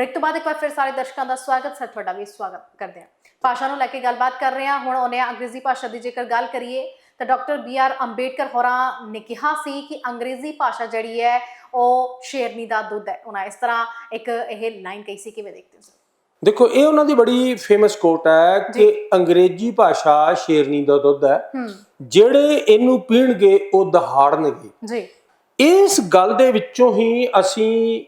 Break ਤੋਂ ਬਾਅਦ ਇੱਕ ਵਾਰ ਫਿਰ ਸਾਰੇ ਦਰਸ਼ਕਾਂ ਦਾ ਸਵਾਗਤ ਸਰ ਤੁਹਾਡਾ ਵੀ ਸਵਾਗਤ ਕਰਦੇ ਹਾਂ। ਭਾਸ਼ਾ ਨੂੰ ਲੈ ਕੇ ਗੱਲਬਾਤ ਕਰ ਰਹੇ ਹਾਂ। ਹੁਣ ਉਹਨੇ ਅੰਗਰੇਜ਼ੀ ਭਾਸ਼ਾ ਦੀ ਜੇਕਰ ਗੱਲ ਕਰੀਏ ਤਾਂ ਡਾਕਟਰ ਬੀ ਆਰ ਅੰਬੇਡਕਰ ਹੋਰਾਂ ਨੇ ਕਿਹਾ ਸੀ ਕਿ ਅੰਗਰੇਜ਼ੀ ਭਾਸ਼ਾ ਜਿਹੜੀ ਹੈ ਉਹ ਸ਼ੇਰਨੀ ਦਾ ਦੁੱਧ ਹੈ। ਉਹਨਾਂ ਇਸ ਤਰ੍ਹਾਂ ਇੱਕ ਇਹ ਲਾਈਨ ਕਹੀ ਸੀ ਕਿਵੇਂ ਦੇਖਦੇ ਹੋ ਸਰ? ਦੇਖੋ ਇਹ ਉਹਨਾਂ ਦੀ ਬੜੀ ਫੇਮਸ ਕੋਟ ਹੈ ਕਿ ਅੰਗਰੇਜ਼ੀ ਭਾਸ਼ਾ ਸ਼ੇਰਨੀ ਦਾ ਦੁੱਧ ਹੂੰ। ਜਿਹੜੇ ਇਹਨੂੰ ਪੀਣਗੇ ਉਹ ਦਹਾੜਨਗੇ। ਜੀ। ਇਸ ਗੱਲ ਦੇ ਵਿੱਚੋਂ ਹੀ ਅਸੀਂ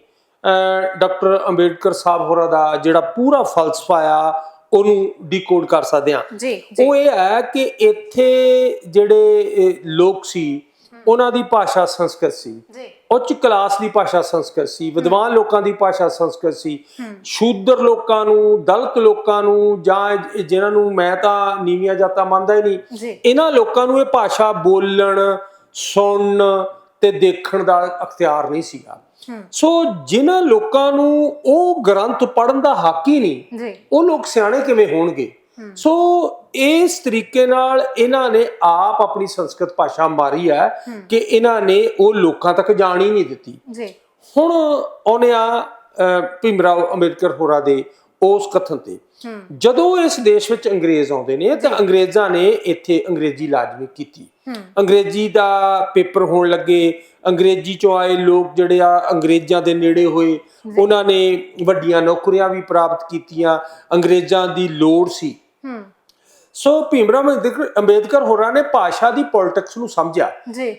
ਡਾਕਟਰ ਅੰਬੇਡਕਰ ਸਾਹਿਬ ਹੋਰਾਂ ਦਾ ਜਿਹੜਾ ਪੂਰਾ ਫਲਸਫਾ ਆ ਉਹਨੂੰ ਡੀਕੋਡ ਕਰ ਸਕਦੇ ਜੀ ਉਹ ਇਹ ਹੈ ਕਿ ਇੱਥੇ ਜਿਹੜੇ ਲੋਕ ਸੀ ਉਹਨਾਂ ਦੀ ਭਾਸ਼ਾ ਸੰਸਕ੍ਰਿਤ ਸੀ। ਉੱਚ ਕਲਾਸ ਦੀ ਭਾਸ਼ਾ ਸੰਸਕ੍ਰਿਤ ਸੀ ਵਿਦਵਾਨ ਲੋਕਾਂ ਦੀ ਭਾਸ਼ਾ ਸੰਸਕ੍ਰਿਤ ਸੀ। ਸ਼ੂਦਰ ਲੋਕਾਂ ਨੂੰ ਦਲਿਤ ਲੋਕਾਂ ਨੂੰ ਜਾਂ ਜਿਨ੍ਹਾਂ ਨੂੰ ਮੈਂ ਤਾਂ ਨੀਵੀਆਂ ਜਾਤਾਂ ਮੰਨਦਾ ਹੀ ਨਹੀਂ ਇਹਨਾਂ ਲੋਕਾਂ ਨੂੰ ਇਹ ਭਾਸ਼ਾ ਬੋਲਣ ਸੁਣਨ ਤੇ ਦੇਖਣ ਦਾ ਅਖਤਿਆਰ ਨਹੀਂ ਸੀਗਾ। ਸੋ ਜਿਨ੍ਹਾਂ ਲੋਕਾਂ ਨੂੰ ਉਹ ਗ੍ਰੰਥ ਪੜਨ ਦਾ ਹੱਕ ਹੀ ਨਹੀਂ ਜੀ। ਉਹ ਲੋਕ ਸਿਆਣੇ ਕਿਵੇਂ ਹੋਣਗੇ? ਸੋ ਇਸ ਤਰੀਕੇ ਨਾਲ ਇਹਨਾਂ ਨੇ ਆਪ ਆਪਣੀ ਸੰਸਕ੍ਰਿਤ ਭਾਸ਼ਾ ਮਾਰੀ ਹੈ ਕਿ ਇਹਨਾਂ ਨੇ ਉਹ ਲੋਕਾਂ ਤੱਕ ਜਾਣ ਹੀ ਨਹੀਂ ਦਿੱਤੀ। ਜੀ। ਹੁਣ ਆਉਨੇ ਆ ਭੀਮਰਾਓ ਅੰਬੇਦਕਰ ਹੋਰਾਂ ਦੇ ਉਸ ਕਥਨ ਤੇ। ਜਦੋਂ ਇਸ ਦੇਸ਼ ਵਿੱਚ ਅੰਗਰੇਜ਼ ਆਉਂਦੇ ਨੇ ਤਾਂ ਅੰਗਰੇਜ਼ਾਂ ਨੇ ਇੱਥੇ ਅੰਗਰੇਜ਼ੀ ਲਾਜ਼ਮੀ ਕੀਤੀ। ਅੰਗਰੇਜ਼ੀ ਦਾ ਪੇਪਰ ਹੋਣ ਲੱਗੇ ਅੰਗਰੇਜ਼ੀ ਚੋਂ ਆਏ ਲੋਕ ਜਿਹੜੇ ਆ ਅੰਗਰੇਜ਼ਾਂ ਦੇ ਨੇੜੇ ਹੋਏ। ਉਹਨਾਂ ਨੇ ਵੱਡੀਆਂ ਨੌਕਰੀਆਂ ਵੀ ਪ੍ਰਾਪਤ ਕੀਤੀਆਂ। ਅੰਗਰੇਜ਼ਾਂ ਦੀ ਲੋੜ ਸੀ। ਸੋ ਭੀਮਰਾਓ ਅੰਬੇਦਕਰ ਹੋਰਾਂ ਨੇ ਭਾਸ਼ਾ ਦੀ ਪੋਲਿਟਿਕਸ ਨੂੰ ਸਮਝਿਆ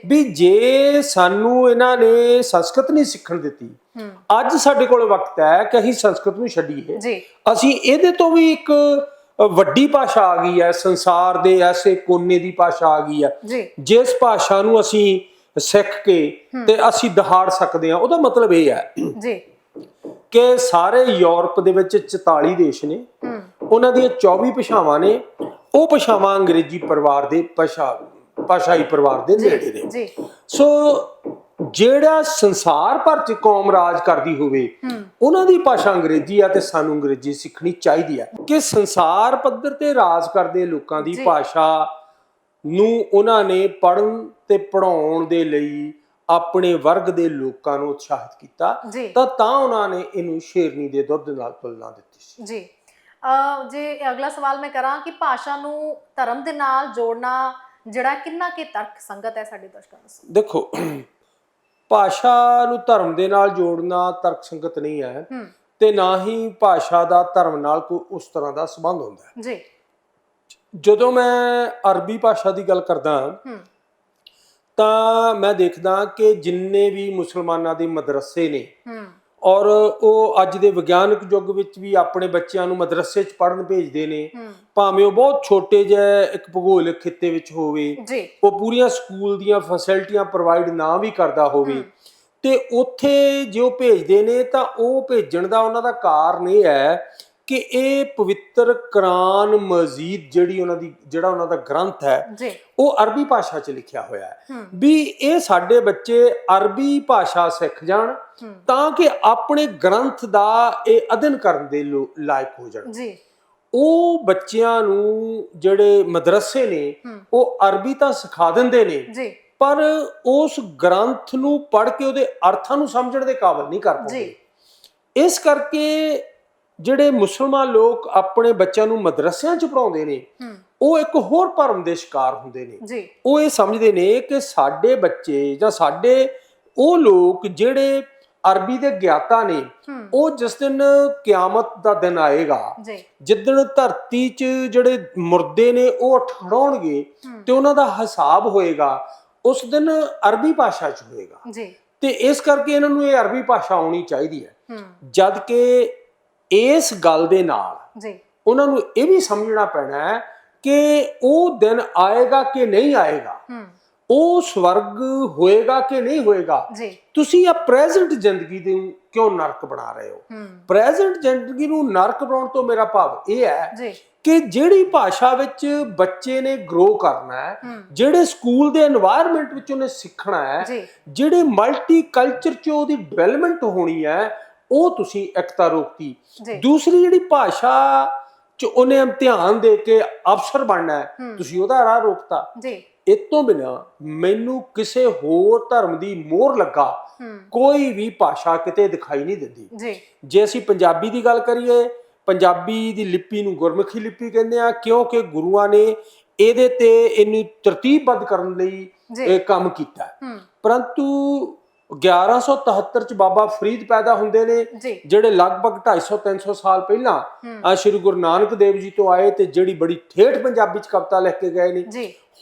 ਵੀ ਜੇ ਸਾਨੂੰ ਇਹਨਾਂ ਨੇ ਸੰਸਕ੍ਰਿਤ ਨਹੀਂ ਸਿੱਖਣ ਦਿੱਤੀ ਅੱਜ ਸਾਡੇ ਕੋਲ ਵਕਤ ਹੈ ਕਿ ਅਸੀਂ ਸੰਸਕ੍ਰਿਤ ਨੂੰ ਛੱਡੀਏ। ਜੀ। ਅਸੀਂ ਇਹਦੇ ਤੋਂ ਵੀ ਇੱਕ ਵੱਡੀ ਭਾਸ਼ਾ ਆ ਗਈ ਹੈ ਸੰਸਾਰ ਦੇ ਐਸੇ ਕੋਨੇ ਦੀ ਭਾਸ਼ਾ ਆ ਗਈ ਹੈ। ਜਿਸ ਭਾਸ਼ਾ ਨੂੰ ਅਸੀਂ ਸਿੱਖ ਕੇ ਤੇ ਅਸੀਂ ਦਹਾੜ ਸਕਦੇ ਹਾਂ ਉਹਦਾ ਮਤਲਬ ਇਹ ਹੈ ਜੀ। ਕਿ ਸਾਰੇ ਯੂਰਪ ਦੇ ਵਿੱਚ 44 ਦੇਸ਼ ਨੇ। ਉਹਨਾਂ ਦੀਆਂ 24 ਭਾਸ਼ਾਵਾਂ ਨੇ। ਉਹ ਭਾਸ਼ਾਵਾਂ ਅੰਗਰੇਜ਼ੀ ਪਰਿਵਾਰ ਦੇ ਭਾਸ਼ਾ ਭਾਸ਼ਾਈ ਪਰਿਵਾਰ ਦੇ ਨੇੜੇ ਨੇ। ਜੀ। ਸੋ ਜਿਹੜਾ ਸੰਸਾਰ ਭਰ ਚ ਕੌਮ ਰਾਜ ਕਰਦੀ ਹੋਵੇ ਉਹਨਾਂ ਦੀ ਭਾਸ਼ਾ ਅੰਗਰੇਜ਼ੀ ਆ ਤੇ ਸਾਨੂੰ ਅੰਗਰੇਜ਼ੀ ਸਿੱਖਣੀ ਚਾਹੀਦੀ ਆ। ਕਿ ਸੰਸਾਰ ਪੱਧਰ ਤੇ ਰਾਜ ਕਰਦੇ ਲੋਕਾਂ ਦੀ। ਭਾਸ਼ਾ ਨੂੰ ਉਹਨਾਂ ਨੇ ਪੜਨ ਤੇ ਪੜਾਉਣ ਦੇ ਲਈ ਆਪਣੇ ਵਰਗ ਦੇ ਲੋਕਾਂ ਨੂੰ ਉਤਸ਼ਾਹਿਤ ਕੀਤਾ ਤਾਂ ਤਾਂ ਉਹਨਾਂ ਨੇ ਇਹਨੂੰ ਸ਼ੇਰਨੀ ਦੇ ਦੁੱਧ ਨਾਲ ਤੁਲਨਾ ਦਿੱਤੀ ਸੀ। ਜੀ। ਅ ਜੇ ਅਗਲਾ ਸਵਾਲ ਮੈਂ ਕਰਾਂ ਕਿ ਭਾਸ਼ਾ ਨੂੰ ਧਰਮ ਦੇ ਨਾਲ ਜੋੜਨਾ ਜਿਹੜਾ ਕਿੰਨਾ ਕਿ ਤਰਕ ਸੰਗਤ ਹੈ ਸਾਡੇ ਦਰਸ਼ਕਾਂ ਨੂੰ ਦੇਖੋ ਭਾਸ਼ਾ ਨੂੰ ਧਰਮ ਦੇ ਨਾਲ ਜੋੜਨਾ ਤਰਕਸੰਗਤ ਨਹੀਂ ਹੈ। ਤੇ ਨਾ ਹੀ ਭਾਸ਼ਾ ਦਾ ਧਰਮ ਨਾਲ ਕੋਈ ਉਸ ਤਰ੍ਹਾਂ ਦਾ ਸੰਬੰਧ ਹੁੰਦਾ ਹੈ। ਜੀ। ਜਦੋਂ ਮੈਂ ਅਰਬੀ ਭਾਸ਼ਾ ਦੀ ਗੱਲ ਕਰਦਾ ਹੂੰ ਤਾਂ ਮੈਂ ਦੇਖਦਾ ਕਿ ਜਿੰਨੇ ਵੀ ਮੁਸਲਮਾਨਾਂ ਦੇ ਮਦਰਸੇ ਨੇ ਹੂੰ। ਔਰ ਉਹ ਅੱਜ ਦੇ ਵਿਗਿਆਨਕ ਯੁੱਗ ਵਿੱਚ ਵੀ ਆਪਣੇ ਬੱਚਿਆਂ ਨੂੰ ਮਦਰਸੇ 'ਚ ਪੜ੍ਹਨ ਭੇਜਦੇ ਨੇ। ਭਾਵੇਂ ਉਹ ਬਹੁਤ ਛੋਟੇ ਜਿਹੇ ਇੱਕ ਭੂਗੋਲਿਕ ਖਿੱਤੇ ਵਿੱਚ ਹੋਵੇ ਉਹ ਪੂਰੀਆਂ ਸਕੂਲ ਦੀਆਂ ਫੈਸਿਲਿਟੀਆਂ ਪ੍ਰੋਵਾਈਡ ਨਾ ਵੀ ਕਰਦਾ ਹੋਵੇ। ਤੇ ਉੱਥੇ ਜੋ ਭੇਜਦੇ ਨੇ ਤਾਂ ਉਹ ਭੇਜਣ ਦਾ ਉਹਨਾਂ ਦਾ ਕਾਰਨ ਇਹ ਹੈ ਕਿ ਇਹ ਪਵਿੱਤਰ ਕੁਰਾਨ ਮਜੀਦ ਜਿਹੜੀ ਉਹਨਾਂ ਦੀ ਜਿਹੜਾ ਉਹਨਾਂ ਦਾ ਗ੍ਰੰਥ ਹੈ ਉਹ ਅਰਬੀ ਭਾਸ਼ਾ 'ਚ ਲਿਖਿਆ ਹੋਇਆ ਹੈ। ਵੀ ਇਹ ਸਾਡੇ ਬੱਚੇ ਅਰਬੀ ਭਾਸ਼ਾ ਸਿੱਖ ਜਾਣ ਤਾਂ ਕਿ ਆਪਣੇ ਗ੍ਰੰਥ ਦਾ ਇਹ ਅਧਿਨ ਕਰਨ ਦੇ ਲਾਇਕ ਹੋ ਜਾਣ। ਜੀ। ਉਹ ਬੱਚਿਆਂ ਨੂੰ ਜਿਹੜੇ ਮਦਰਸੇ ਨੇ ਉਹ ਅਰਬੀ ਤਾਂ ਸਿਖਾ ਦਿੰਦੇ ਨੇ ਜੀ। ਪਰ ਉਸ ਗ੍ਰੰਥ ਨੂੰ ਪੜ੍ਹ ਕੇ ਉਹਦੇ ਅਰਥਾਂ ਨੂੰ ਸਮਝਣ ਦੇ ਕਾਬਿਲ ਨਹੀਂ ਕਰ ਪਾਉਂਦੇ। ਜੀ ਇਸ ਕਰਕੇ ਜਿਹੜੇ ਮੁਸਲਮਾਨ ਲੋਕ ਆਪਣੇ ਬੱਚਿਆਂ ਨੂੰ ਮਦਰਸਿਆਂ 'ਚ ਪੜਾਉਂਦੇ ਨੇ ਉਹ ਇੱਕ ਹੋਰ ਭਰਮ ਦੇ ਸ਼ਿਕਾਰ ਹੁੰਦੇ ਨੇ। ਉਹ ਇਹ ਸਮਝਦੇ ਨੇ ਕਿ ਸਾਡੇ ਬੱਚੇ ਜਾਂ ਸਾਡੇ ਉਹ ਲੋਕ ਜਿਹੜੇ ਅਰਬੀ ਦੇ ਗਿਆਤਾ ਨੇ ਉਹ ਜਿਸ ਦਿਨ ਕਿਆਮਤ ਦਾ ਦਿਨ ਆਏਗਾ ਜਿੱਦਣ ਧਰਤੀ 'ਚ ਜਿਹੜੇ ਮੁਰਦੇ ਨੇ ਉਹ ਠੜਾਉਣਗੇ ਤੇ ਉਹਨਾਂ ਦਾ ਹਿਸਾਬ ਹੋਏਗਾ ਉਸ ਦਿਨ ਅਰਬੀ ਭਾਸ਼ਾ 'ਚ ਹੋਏਗਾ। ਜੀ। ਤੇ ਇਸ ਕਰਕੇ ਇਹਨਾਂ ਨੂੰ ਇਹ ਅਰਬੀ ਭਾਸ਼ਾ ਆਉਣੀ ਚਾਹੀਦੀ ਹੂੰ। ਜਦ ਕਿ ਇਸ ਗੱਲ ਦੇ ਨਾਲ ਜੀ। ਉਹਨਾਂ ਨੂੰ ਇਹ ਵੀ ਸਮਝਣਾ ਪੈਣਾ ਹੈ ਕਿ ਉਹ ਦਿਨ ਆਏਗਾ ਕਿ ਨਹੀਂ ਆਏਗਾ। ਉਹ ਸਵਰਗ ਹੋਏਗਾ ਕਿ ਨਹੀਂ ਹੋਏਗਾ। ਤੁਸੀਂ ਆ ਪ੍ਰੈਜ਼ੈਂਟ ਜ਼ਿੰਦਗੀ ਦੇ ਕਿਉਂ ਨਰਕ ਬਣਾ ਰਹੇ ਹੋ? ਪ੍ਰੈਜ਼ੈਂਟ ਜ਼ਿੰਦਗੀ ਨੂੰ ਨਰਕ ਬਣਾਉਣ ਤੋਂ ਮੇਰਾ ਭਾਵ ਇਹ ਹੈ ਕਿ ਜਿਹੜੀ ਭਾਸ਼ਾ ਵਿੱਚ ਬੱਚੇ ਨੇ ਗਰੋ ਕਰਨਾ ਜਿਹੜੇ ਸਕੂਲ ਦੇ এনवायरमेंट ਵਿੱਚ ਉਹਨੇ ਸਿੱਖਣਾ ਹੈ ਜਿਹੜੇ ਮਲਟੀ ਕਲਚਰ 'ਚ ਉਹਦੀ ਡਿਵੈਲਪਮੈਂਟ ਹੋਣੀ ਹੈ ਉਹ ਤੁਸੀਂ ਇਕਤਾ ਰੋਕਤੀ। ਦੂਸਰੀ ਜਿਹੜੀ ਭਾਸ਼ਾ ਚ ਉਹਨੇ ਇਮਤਿਹਾਨ ਦੇ ਕੇ ਅਫਸਰ ਬਣਨਾ ਹੈ ਤੁਸੀਂ ਉਹਦਾ ਰਾਹ ਰੋਕਤਾ। ਜੀ। ਇਹ ਤੋਂ ਬਿਨਾ ਮੈਨੂੰ ਕਿਸੇ ਹੋਰ ਧਰਮ ਦੀ ਮੋਹਰ ਲੱਗਾ। ਕੋਈ ਵੀ ਭਾਸ਼ਾ ਕਿਤੇ ਦਿਖਾਈ ਨਹੀਂ ਦਿੰਦੀ। ਜੀ। ਜੇ ਅਸੀਂ ਪੰਜਾਬੀ ਦੀ ਗੱਲ ਕਰੀਏ ਪੰਜਾਬੀ ਦੀ ਲਿਪੀ ਨੂੰ ਗੁਰਮੁਖੀ ਲਿਪੀ ਕਹਿੰਦੇ ਆ ਕਿਉਂਕਿ ਗੁਰੂਆਂ ਨੇ ਇਹਦੇ ਤੇ ਇਹਨੂੰ ਤਰਤੀਬਬੱਧ ਕਰਨ ਲਈ ਇਹ ਕੰਮ ਕੀਤਾ। ਪਰੰਤੂ 1173 ਚ ਬਾਬਾ ਫਰੀਦ ਪੈਦਾ ਹੁੰਦੇ ਨੇ ਜਿਹੜੇ ਲਗਭਗ 250 300 ਸਾਲ ਪਹਿਲਾਂ ਸ੍ਰੀ ਗੁਰੂ ਨਾਨਕ ਦੇਵ ਜੀ ਤੋਂ ਆਏ ਤੇ ਜਿਹੜੀ ਬੜੀ ਠੇਠ ਪੰਜਾਬੀ ਚ ਕਵਿਤਾ ਲਿਖ ਕੇ ਗਏ ਨੇ।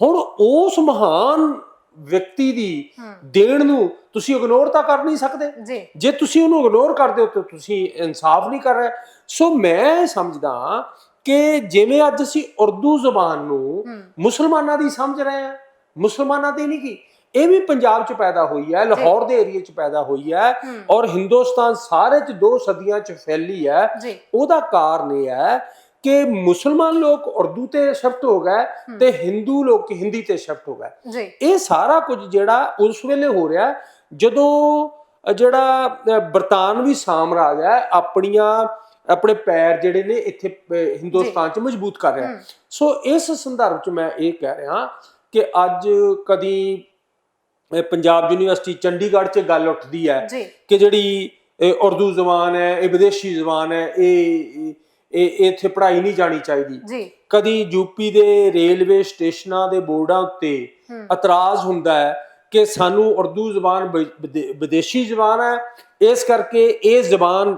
ਹੁਣ ਉਸ ਮਹਾਨ ਵਿਅਕਤੀ ਦੀ ਦੇਣ ਨੂੰ ਤੁਸੀਂ ਇਗਨੋਰ ਤਾਂ ਕਰ ਨਹੀਂ ਸਕਦੇ। ਜੀ। ਤੁਸੀਂ ਉਹਨੂੰ ਇਗਨੋਰ ਕਰਦੇ ਹੋ ਤਾਂ ਤੁਸੀਂ ਇਨਸਾਫ ਨਹੀਂ ਕਰ ਰਹੇ। ਸੋ ਮੈਂ ਸਮਝਦਾ ਕਿ ਜਿਵੇਂ ਅੱਜ ਅਸੀਂ ਉਰਦੂ ਜ਼ੁਬਾਨ ਨੂੰ ਮੁਸਲਮਾਨਾਂ ਦੀ ਸਮਝ ਰਹੇ ਹਾਂ ਮੁਸਲਮਾਨਾਂ ਦੀ ਨਹੀਂ ਕੀ ਇਹ ਵੀ ਪੰਜਾਬ 'ਚ ਪੈਦਾ ਹੋਈ ਹੈ ਲਾਹੌਰ ਦੇ ਏਰੀਆ 'ਚ ਪੈਦਾ ਹੋਈ ਹੈ ਔਰ ਹਿੰਦੁਸਤਾਨ ਸਾਰੇ 'ਚ ਦੋ ਸਦੀਆਂ 'ਚ ਫੈਲੀ ਹੈ। ਉਹਦਾ ਕਾਰਨ ਇਹ ਹੈ ਕਿ ਮੁਸਲਮਾਨ ਲੋਕ ਉਰਦੂ ਤੇ ਸ਼ਿਫਟ ਹੋ ਗਏ। ਤੇ ਹਿੰਦੂ ਲੋਕ ਹਿੰਦੀ ਤੇ ਸ਼ਿਫਟ ਹੋ ਗਏ। ਇਹ ਸਾਰਾ ਕੁਝ ਜਿਹੜਾ ਉਸ ਵੇਲੇ ਹੋ ਰਿਹਾ ਜਦੋਂ ਜਿਹੜਾ ਬਰਤਾਨਵੀ ਸਾਮਰਾਜ ਹੈ ਆਪਣੀਆਂ ਆਪਣੇ ਪੈਰ ਜਿਹੜੇ ਨੇ ਇੱਥੇ ਹਿੰਦੁਸਤਾਨ 'ਚ ਮਜ਼ਬੂਤ ਕਰ ਰਿਹਾ। ਸੋ ਇਸ ਸੰਦਰਭ 'ਚ ਮੈਂ ਇਹ ਕਹਿ ਰਿਹਾ ਕਿ ਅੱਜ ਕਦੀ ਪੰਜਾਬ ਯੂਨੀਵਰਸਿਟੀ ਚੰਡੀਗੜ੍ਹ 'ਚ ਗੱਲ ਉੱਠਦੀ ਹੈ ਕਿ ਜਿਹੜੀ ਉਰਦੂ ਜ਼ਬਾਨ ਹੈ ਇਹ ਵਿਦੇਸ਼ੀ ਜ਼ਬਾਨ ਹੈ ਇਹ ਇਹ ਇੱਥੇ ਪੜ੍ਹਾਈ ਨਹੀਂ ਜਾਣੀ ਚਾਹੀਦੀ। ਜੀ। ਕਦੀ ਯੂਪੀ ਦੇ ਰੇਲਵੇ ਸਟੇਸ਼ਨਾਂ ਦੇ ਬੋਰਡਾਂ ਉੱਤੇ ਇਤਰਾਜ਼ ਹੁੰਦਾ ਹੈ ਕਿ ਸਾਨੂੰ ਉਰਦੂ ਜ਼ਬਾਨ ਵਿਦੇਸ਼ੀ ਜ਼ਬਾਨ ਹੈ ਇਸ ਕਰਕੇ ਇਹ ਜ਼ਬਾਨ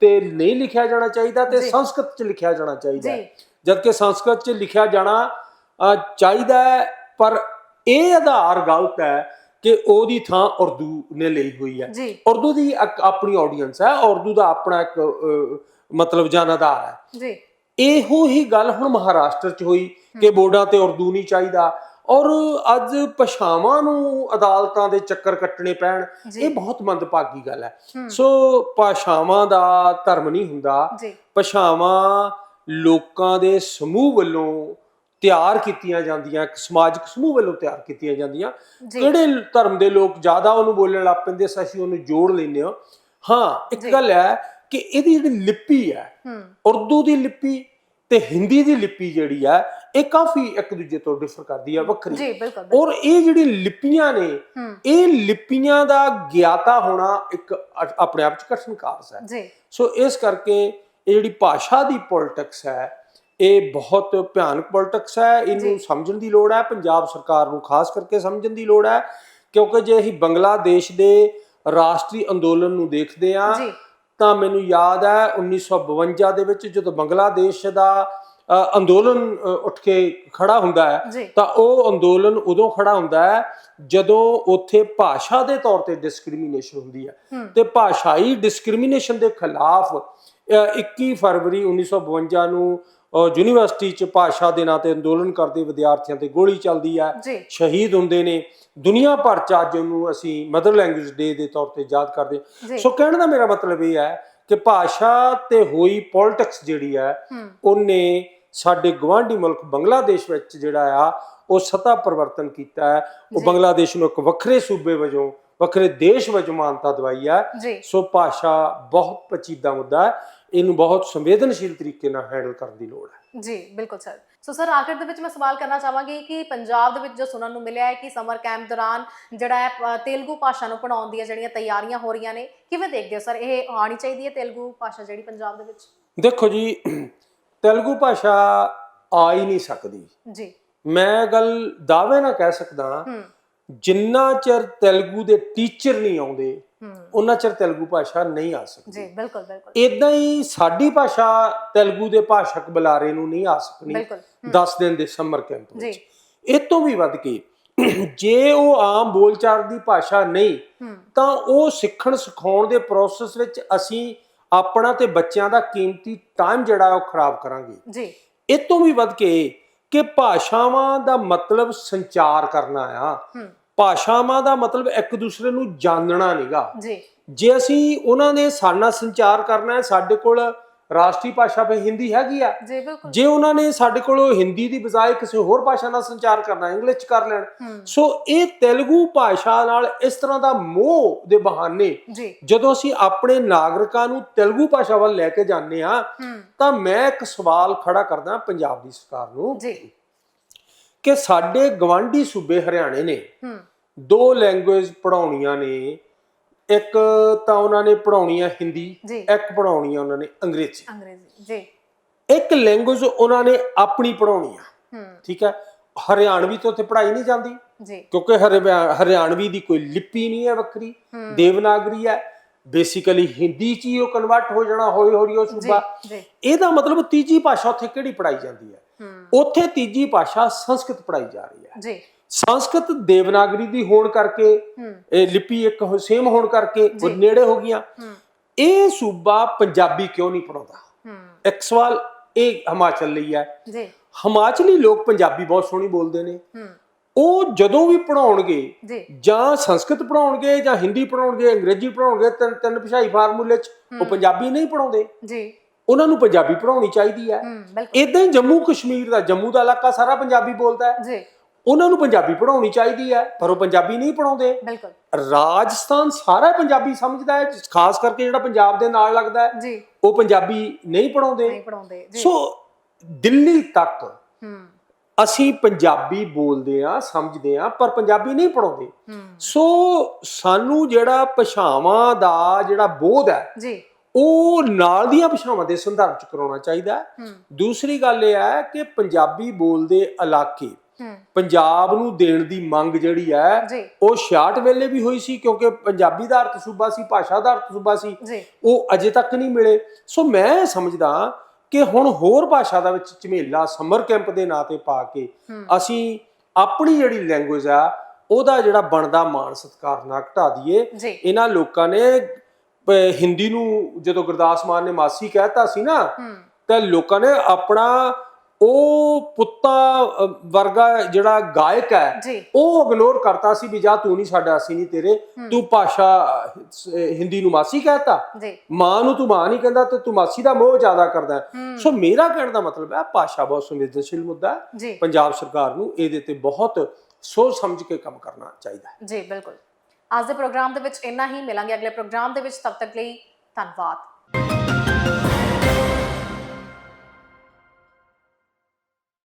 ਤੇ ਨਹੀਂ ਲਿਖਿਆ ਜਾਣਾ ਚਾਹੀਦਾ ਤੇ। ਸੰਸਕ੍ਰਿਤ ਚ ਲਿਖਿਆ ਜਾਣਾ ਚਾਹੀਦਾ ਜਦਕਿ ਸੰਸਕ੍ਰਿਤ ਚ ਲਿਖਿਆ ਜਾਣਾ ਚਾਹੀਦਾ ਪਰ ਇਹ ਆਧਾਰ ਗਲਤ ਹੈ ਕਿ ਉਹਦੀ ਥਾਂ ਉਰਦੂ ਨੇ ਲਈ ਹੋਈ ਹੈ। ਉਰਦੂ ਦੀ ਆਪਣੀ ਆਡੀਅנס ਹੈ ਉਰਦੂ ਦਾ ਆਪਣਾ ਇੱਕ ਮਤਲਬ ਜਾਨਾਦਾਰ ਹੈ। ਜੀ। ਇਹੋ ਹੀ ਗੱਲ ਹੁਣ ਮਹਾਰਾਸ਼ਟਰ ਚ ਹੋਈ ਕਿ ਬੋਰਡਾਂ ਤੇ ਉਰਦੂ ਨਹੀਂ ਚਾਹੀਦਾ ਔਰ ਅੱਜ ਭਾਸ਼ਾਵਾਂ ਨੂੰ ਅਦਾਲਤਾਂ ਦੇ ਚੱਕਰ ਕੱਟਣੇ ਪੈਣ ਇਹ ਬਹੁਤ ਮੰਦਭਾਗੀ ਗੱਲ ਹੈ। ਸੋ ਭਾਸ਼ਾਵਾਂ ਦਾ ਧਰਮ ਨਹੀਂ ਹੁੰਦਾ। ਭਾਸ਼ਾਵਾਂ ਲੋਕਾਂ ਦੇ ਸਮੂਹ ਵੱਲੋਂ ਤਿਆਰ ਕੀਤੀਆਂ ਜਾਂਦੀਆਂ ਇੱਕ ਸਮਾਜਿਕ ਸਮੂਹ ਵੱਲੋਂ ਤਿਆਰ ਕੀਤੀਆਂ ਜਾਂਦੀਆਂ। ਕਿਹੜੇ ਧਰਮ ਦੇ ਲੋਕ ਜ਼ਿਆਦਾ ਉਹਨੂੰ ਬੋਲਣ ਲੱਗ ਪੈਂਦੇ ਅਸੀਂ ਉਹਨੂੰ ਜੋੜ ਲੈਂਦੇ ਹਾਂ। ਹਾਂ ਇੱਕ। ਗੱਲ ਹੈ ਕਿ ਇਹਦੀ ਜਿਹੜੀ ਲਿਪੀ ਹੈ ਉਰਦੂ ਦੀ ਲਿਪੀ ਤੇ ਹਿੰਦੀ ਦੀ ਲਿਪੀ ਜਿਹੜੀ ਹੈ ਇਹ ਕਾਫੀ ਇੱਕ ਦੂਜੇ ਤੋਂ ਡਿਫਰ ਕਰਦੀ ਹੈ ਵੱਖਰੀ। ਜੀ ਬਿਲਕੁਲ। ਔਰ ਇਹ ਜਿਹੜੀ ਲਿਪੀਆਂ ਨੇ ਇਹ ਲਿਪੀਆਂ ਦਾ ਗਿਆਤਾ ਹੋਣਾ ਇੱਕ ਆਪਣੇ ਆਪ ਚ ਕਠਿਨ ਕਾਰਜ ਹੈ। ਜੀ। ਸੋ ਇਸ ਕਰਕੇ ਇਹ ਜਿਹੜੀ ਭਾਸ਼ਾ ਦੀ ਪੋਲਿਟਿਕਸ ਹੈ ਇਹ ਬਹੁਤ ਭਿਆਨਕ ਪੋਲਿਟਿਕਸ ਹੈ। ਇਹਨੂੰ ਸਮਝਣ ਦੀ ਲੋੜ ਹੈ ਪੰਜਾਬ ਸਰਕਾਰ ਨੂੰ ਖਾਸ ਕਰਕੇ ਸਮਝਣ ਦੀ ਲੋੜ ਹੈ ਕਿਉਂਕਿ ਜੇ ਅਸੀਂ ਬੰਗਲਾਦੇਸ਼ ਦੇ ਰਾਸ਼ਟਰੀ ਅੰਦੋਲਨ ਨੂੰ ਦੇਖਦੇ ਜੀ। ਤਾਂ ਮੈਨੂੰ ਯਾਦ ਹੈ 1952 ਦੇ ਵਿੱਚ ਜਦੋਂ ਬੰਗਲਾਦੇਸ਼ ਦਾ ਅੰਦੋਲਨ ਉੱਠ ਕੇ ਖੜਾ ਹੁੰਦਾ ਹੈ ਤਾਂ ਉਹ ਅੰਦੋਲਨ ਉਦੋਂ ਖੜਾ ਹੁੰਦਾ ਹੈ ਜਦੋਂ ਉੱਥੇ ਭਾਸ਼ਾ ਦੇ ਤੌਰ ਤੇ ਡਿਸਕ੍ਰਿਮੀਨੇਸ਼ਨ ਹੁੰਦੀ ਹੈ। ਤੇ ਭਾਸ਼ਾਈ ਡਿਸਕ੍ਰਿਮੀਨੇਸ਼ਨ ਦੇ ਖਿਲਾਫ ਅ, 21 ਫਰਵਰੀ 1952 ਨੂੰ ਯੂਨੀਵਰਸਿਟੀ 'ਚ ਭਾਸ਼ਾ ਦੇ ਨਾਂ ਤੇ ਅੰਦੋਲਨ ਕਰਦੇ ਵਿਦਿਆਰਥੀਆਂ ਤੇ ਗੋਲੀ ਚੱਲਦੀ ਹੈ ਜੀ। ਸ਼ਹੀਦ ਹੁੰਦੇ ਨੇ। ਦੁਨੀਆ ਭਰ 'ਚ ਅੱਜ ਉਹਨੂੰ ਅਸੀਂ ਮਦਰ ਲੈਂਗੁਏਜ ਡੇ ਦੇ ਤੌਰ ਤੇ ਯਾਦ ਕਰਦੇ। ਸੋ ਕਹਿਣ ਦਾ ਮੇਰਾ ਮਤਲਬ ਇਹ ਹੈ ਕਿ ਭਾਸ਼ਾ ਤੇ ਹੋਈ ਪੋਲਿਟਿਕਸ ਜਿਹੜੀ ਹੈ। ਉਹਨੇ ਸਾਡੇ ਗਵਾਂਢੀ ਮੁਲਕ ਬੰਗਲਾਦੇਸ਼ ਵਿੱਚ ਜਿਹੜਾ ਆ ਉਹ ਸਤਾ ਪਰਿਵਰਤਨ ਕੀਤਾ ਹੈ। ਉਹ। ਬੰਗਲਾਦੇਸ਼ ਨੂੰ ਇੱਕ ਵੱਖਰੇ ਸੂਬੇ ਵਜੋਂ ਵੱਖਰੇ ਦੇਸ਼ ਵਜੋਂ ਮਾਨਤਾ ਦਵਾਈ ਹੈ ਸੋ ਭਾਸ਼ਾ ਬਹੁਤ ਪਚੀਦਾ ਮੁੱਦਾ ਹੈ। ਇਹਨੂੰ ਬਹੁਤ ਸੰਵੇਦਨਸ਼ੀਲ ਤਰੀਕੇ ਨਾਲ ਹੈਂਡਲ ਕਰਨ ਦੀ ਲੋੜ ਹੈ। ਜੀ ਬਿਲਕੁਲ ਸਰ। ਸੋ ਸਰ ਆਖਿਰ ਦੇ ਵਿੱਚ ਮੈਂ ਸਵਾਲ ਕਰਨਾ ਚਾਹਾਂਗੀ ਕਿ ਪੰਜਾਬ ਦੇ ਵਿੱਚ ਜੋ ਸੁਣਨ ਨੂੰ ਮਿਲਿਆ ਹੈ ਕਿ ਸਮਰ ਕੈਂਪ ਦੌਰਾਨ ਜਿਹੜਾ ਹੈ ਤੇਲਗੂ ਭਾਸ਼ਾ ਨੂੰ ਪੜਾਉਣ ਦੀਆਂ ਜਿਹੜੀਆਂ ਤਿਆਰੀਆਂ ਹੋ ਰਹੀਆਂ ਨੇ ਕਿਵੇਂ ਦੇਖਦੇ ਹੋ ਸਰ? ਇਹ ਆਣੀ ਚਾਹੀਦੀ ਹੈ ਤੇਲਗੂ ਭਾਸ਼ਾ ਜਿਹੜੀ ਪੰਜਾਬ ਦੇ ਵਿੱਚ? ਦੇਖੋ ਜੀ ਤੇਲਗੂ ਭਾਸ਼ਾ ਆ ਹੀ ਨਹੀਂ ਸਕਦੀ। ਜੀ। ਮੈਂ ਗੱਲ ਦਾਅਵੇ ਨਾਲ ਕਹਿ ਸਕਦਾ ਜਿੰਨਾ ਚਿਰ ਤੇਲਗੂ ਦੇ ਟੀਚਰ ਨਹੀਂ ਆਉਂਦੇ ਉਹਨਾਂ ਚਿਰ ਤੇਲਗੂ ਭਾਸ਼ਾ ਨਹੀਂ ਆ ਸਕਦੀ। ਜੀ ਬਿਲਕੁਲ ਬਿਲਕੁਲ। ਇਦਾਂ ਹੀ ਸਾਡੀ ਭਾਸ਼ਾ ਤੇਲਗੂ ਦੇ ਭਾਸ਼ਕ ਬੁਲਾਰੇ ਨੂੰ ਨਹੀਂ ਆ ਸਕਣੀ ਬਿਲਕੁਲ ਹੂੰ, 10 ਦਿਨ ਦੇ ਸਮਰ ਕੈਂਪ ਜੀ। ਵਿੱਚ। ਇਹ ਤੋਂ ਵੀ ਵੱਧ ਕੇ ਜੇ ਉਹ ਆਮ ਬੋਲਚਾਲ ਦੀ ਭਾਸ਼ਾ ਨਹੀਂ ਤਾਂ ਉਹ ਸਿੱਖਣ ਸਿਖਾਉਣ ਦੇ ਪ੍ਰੋਸੈਸ ਵਿੱਚ ਅਸੀਂ ਆਪਣਾ ਤੇ ਬੱਚਿਆਂ ਦਾ ਕੀਮਤੀ ਟਾਈਮ ਜਿਹੜਾ ਉਹ ਖਰਾਬ ਕਰਾਂਗੇ। ਜੀ। ਇਹ ਤੋਂ ਵੀ ਵੱਧ ਕੇ ਕਿ ਭਾਸ਼ਾਵਾਂ ਦਾ ਮਤਲਬ ਸੰਚਾਰ ਕਰਨਾ ਆ। ਭਾਸ਼ਾਵਾਂ ਦਾ ਮਤਲਬ ਇੱਕ ਦੂਸਰੇ ਨੂੰ ਜਾਣਨਾ ਨਹੀਂਗਾ ਜੀ। ਜੇ ਅਸੀਂ ਉਹਨਾਂ ਨੇ ਸਾਡੇ ਨਾਲ ਸੰਚਾਰ ਕਰਨਾ ਹੈ ਸਾਡੇ ਕੋਲ ਰਾਸ਼ਟਰੀ ਭਾਸ਼ਾ ਫੇ ਹਿੰਦੀ ਹੈਗੀ ਆ। ਜੀ ਬਿਲਕੁਲ। ਜੇ ਉਹਨਾਂ ਨੇ ਸਾਡੇ ਕੋਲ ਹਿੰਦੀ ਦੀ ਬਜਾਏ ਕਿਸੇ ਹੋਰ ਭਾਸ਼ਾ ਨਾਲ ਸੰਚਾਰ ਕਰਨਾ ਇੰਗਲਿਸ਼ 'ਚ ਕਰ ਲੈਣ ਸੋ ਇਹ ਤੇਲਗੂ ਭਾਸ਼ਾ ਨਾਲ ਇਸ ਤਰ੍ਹਾਂ ਦਾ ਮੋਹ ਦੇ ਬਹਾਨੇ ਜਦੋਂ ਅਸੀਂ ਆਪਣੇ ਨਾਗਰਿਕਾਂ ਨੂੰ ਤੇਲਗੂ ਭਾਸ਼ਾ ਵੱਲ ਲੈ ਕੇ ਜਾਂਦੇ ਆ ਹੂੰ। ਤਾਂ ਮੈਂ ਇੱਕ ਸਵਾਲ ਖੜਾ ਕਰਦਾ ਪੰਜਾਬ ਦੀ ਸਰਕਾਰ ਨੂੰ। ਜੀ। ਕਿ ਸਾਡੇ ਗਵਾਂਢੀ ਸੂਬੇ ਹਰਿਆਣੇ ਨੇ ਹੂੰ। ਦੋ ਲੈਂਗੁਏਜ ਪੜਾਉਣੀਆਂ ਨੇ। ਇੱਕ ਤਾਂ ਉਹਨਾਂ ਨੇ ਪੜਾਉਣੀ ਆ ਹਿੰਦੀ ਇੱਕ ਪੜਾਉਣੀ ਆ ਉਹਨਾਂ ਨੇ ਅੰਗਰੇਜ਼ੀ। ਅੰਗਰੇਜ਼ੀ ਜੀ। ਇੱਕ ਲੈਂਗੁਏਜ ਉਹਨਾਂ ਨੇ ਆਪਣੀ ਪੜਾਉਣੀ ਆ ਹੂੰ। ਠੀਕ ਹੈ? ਹਰਿਆਣਵੀ ਤੋਂ ਉੱਥੇ ਪੜਾਈ ਨਹੀਂ ਜਾਂਦੀ। ਜੀ। ਕਿਉਂਕਿ ਹਰਿਆ- ਹਰਿਆਣਵੀ ਦੀ ਕੋਈ ਲਿਪੀ ਨਹੀਂ ਹੈ ਵੱਖਰੀ। ਦੇਵਨਾਗਰੀ ਹੈ। ਬੇਸਿਕਲੀ ਹਿੰਦੀ ਚ ਹੀ ਉਹ ਕਨਵਰਟ ਹੋ ਜਾਣਾ ਹੌਲੀ ਹੌਲੀ ਉਹ ਸੂਬਾ। ਇਹਦਾ ਮਤਲਬ ਤੀਜੀ ਭਾਸ਼ਾ ਉੱਥੇ ਕਿਹੜੀ ਪੜਾਈ ਜਾਂਦੀ ਹੂੰ? ਉੱਥੇ ਤੀਜੀ ਭਾਸ਼ਾ ਸੰਸਕ੍ਰਿਤ ਪੜਾਈ ਜਾ ਰਹੀ ਹੈ। ਜੀ। ਸੰਸਕ੍ਰਿਤ ਦੇਵਨਾਗਰੀ ਦੀ ਹੋਣ ਕਰਕੇ ਇਹ ਲਿਪੀ ਇੱਕ ਸੇਮ ਹੋਣ ਕਰਕੇ ਉਹ। ਨੇੜੇ ਹੋ ਗਈਆਂ। ਇਹ ਸੂਬਾ ਪੰਜਾਬੀ ਕਿਉਂ ਨਹੀਂ ਪੜਾਉਂਦਾ ਇੱਕ ਸਵਾਲ ਇਹ ਹਿਮਾਚਲ ਲਈ ਹੈ। ਜੀ। ਹਿਮਾਚਲੀ ਲੋਕ ਪੰਜਾਬੀ ਬਹੁਤ ਸੋਹਣੀ ਬੋਲਦੇ ਨੇ। ਉਹ ਜਦੋਂ ਵੀ ਪੜਾਉਣਗੇ ਜੀ। ਸੰਸਕ੍ਰਿਤ ਪੜਾਉਣਗੇ ਜਾਂ ਹਿੰਦੀ ਪੜਾਉਣਗੇ ਅੰਗਰੇਜ਼ੀ ਪੜਾਉਣਗੇ ਤਿੰਨ ਤਿੰਨ ਭਾਸ਼ਾਈ ਫਾਰਮੂਲੇ 'ਚ ਉਹ। ਪੰਜਾਬੀ ਨਹੀਂ ਪੜਾਉਂਦੇ ਜੀ। ਉਹਨਾਂ ਨੂੰ ਪੰਜਾਬੀ ਪੜਾਉਣੀ ਚਾਹੀਦੀ ਹੈ। ਇਦਾਂ ਹੀ ਜੰਮੂ ਕਸ਼ਮੀਰ ਦਾ ਜੰਮੂ ਦਾ ਇਲਾਕਾ ਸਾਰਾ ਪੰਜਾਬੀ ਬੋਲਦਾ ਹੈ। ਜੀ। ਉਹਨਾਂ ਨੂੰ ਪੰਜਾਬੀ ਪੜਾਉਣੀ ਚਾਹੀਦੀ ਹੈ ਪਰ ਉਹ ਪੰਜਾਬੀ ਨਹੀਂ ਪੜਾਉਂਦੇ ਬਿਲਕੁਲ। ਰਾਜਸਥਾਨ ਸਾਰਾ ਪੰਜਾਬੀ ਸਮਝਦਾ ਹੈ ਖਾਸ ਕਰਕੇ ਜਿਹੜਾ ਪੰਜਾਬ ਦੇ ਨਾਲ ਲੱਗਦਾ ਹੈ ਜੀ। ਉਹ ਪੰਜਾਬੀ ਨਹੀਂ ਪੜਾਉਂਦੇ ਨਹੀਂ ਪੜਾਉਂਦੇ ਜੀ। ਸੋ ਦਿੱਲੀ ਤੱਕ ਹੂੰ। ਅਸੀਂ ਪੰਜਾਬੀ ਬੋਲਦੇ ਆ ਸਮਝਦੇ ਆ ਪਰ ਪੰਜਾਬੀ ਨਹੀਂ ਪੜਾਉਂਦੇ ਸੋ ਸਾਨੂੰ ਜਿਹੜਾ ਭਾਸ਼ਾਵਾਂ ਦਾ ਜਿਹੜਾ ਬੋਧ ਹੈ ਜੀ। ਉਹ ਨਾਲ ਦੀਆਂ ਭਾਸ਼ਾਵਾਂ ਦੇ ਸੰਦਰਭ ਚ ਕਰਾਉਣਾ ਚਾਹੀਦਾ ਹੈ। ਦੂਸਰੀ ਗੱਲ ਇਹ ਹੈ ਕਿ ਪੰਜਾਬੀ ਬੋਲਦੇ ਇਲਾਕੇ ਪੰਜਾਬ ਨੂੰ ਦੇਣ ਦੀ ਮੰਗ ਜਿਹੜੀ ਹੈ ਉਹ 66 ਵੇਲੇ ਵੀ ਹੋਈ ਸੀ ਕਿਉਂਕਿ ਪੰਜਾਬੀ ਦਾ ਅਰਥ ਸੂਬਾ ਸੀ ਭਾਸ਼ਾ ਦਾ ਅਰਥ ਸੂਬਾ ਸੀ। ਉਹ ਅਜੇ ਤੱਕ ਨਹੀਂ ਮਿਲੇ। ਸੋ ਮੈਂ ਸਮਝਦਾ ਕਿ ਹੁਣ ਹੋਰ ਭਾਸ਼ਾ ਦਾ ਵਿੱਚ ਝਮੇਲਾ ਸਮਰ ਕੈਂਪ ਦੇ ਨਾਂ ਤੇ ਪਾ ਕੇ ਅਸੀਂ ਆਪਣੀ ਜਿਹੜੀ ਲੈਂਗੁਏਜ ਆ ਉਹਦਾ ਜਿਹੜਾ ਬਣਦਾ ਮਾਣ ਸਤਿਕਾਰ ਨਾ ਘਟਾ ਦਈਏ। ਇਹਨਾਂ ਲੋਕਾਂ ਨੇ ਹਿੰਦੀ ਨੂੰ ਜਦੋਂ ਗੁਰਦਾਸ ਮਾਨ ਨੇ ਮਾਸੀ ਕਹਿਤਾ ਸੀ ਨਾ ਤਾਂ ਲੋਕਾਂ ਨੇ ਆਪਣਾ ਉਹ ਪੁੱਤਾ ਵਰਗਾ ਜਿਹੜਾ ਗਾਇਕ ਹੈ ਉਹ ਇਗਨੋਰ ਕਰਤਾ ਸੀ ਵੀ ਜਾ ਤੂੰ ਨਹੀਂ ਸਾਡਾ ਅਸੀਂ ਨਹੀਂ ਤੇਰੇ। ਤੂੰ ਭਾਸ਼ਾ ਹਿੰਦੀ ਨੂੰ ਮਾਸੀ ਕਹਿਤਾ। ਮਾਂ ਨੂੰ ਤੂੰ ਮਾਂ ਨਹੀਂ ਕਹਿੰਦਾ ਤੇ ਤੂੰ ਮਾਸੀ ਦਾ ਮੋਹ ਜ਼ਿਆਦਾ ਕਰਦਾ ਸੋ ਮੇਰਾ ਕਹਿਣ ਦਾ ਮਤਲਬ ਹੈ ਭਾਸ਼ਾ ਬਹੁਤ ਸੰਵੇਦਨਸ਼ੀਲ ਮੁੱਦਾ ਹੈ। ਪੰਜਾਬ ਸਰਕਾਰ ਨੂੰ ਇਹਦੇ ਤੇ ਬਹੁਤ ਸੋਚ ਸਮਝ ਕੇ ਕੰਮ ਕਰਨਾ ਚਾਹੀਦਾ ਹੈ। ਜੀ ਬਿਲਕੁਲ। ਅੱਜ ਦੇ ਪ੍ਰੋਗਰਾਮ ਦੇ ਵਿੱਚ ਇੰਨਾ ਹੀ। ਮਿਲਾਂਗੇ ਅਗਲੇ ਪ੍ਰੋਗਰਾਮ ਦੇ ਵਿੱਚ। ਤਬ ਤੱਕ ਲਈ ਧੰਨਵਾਦ।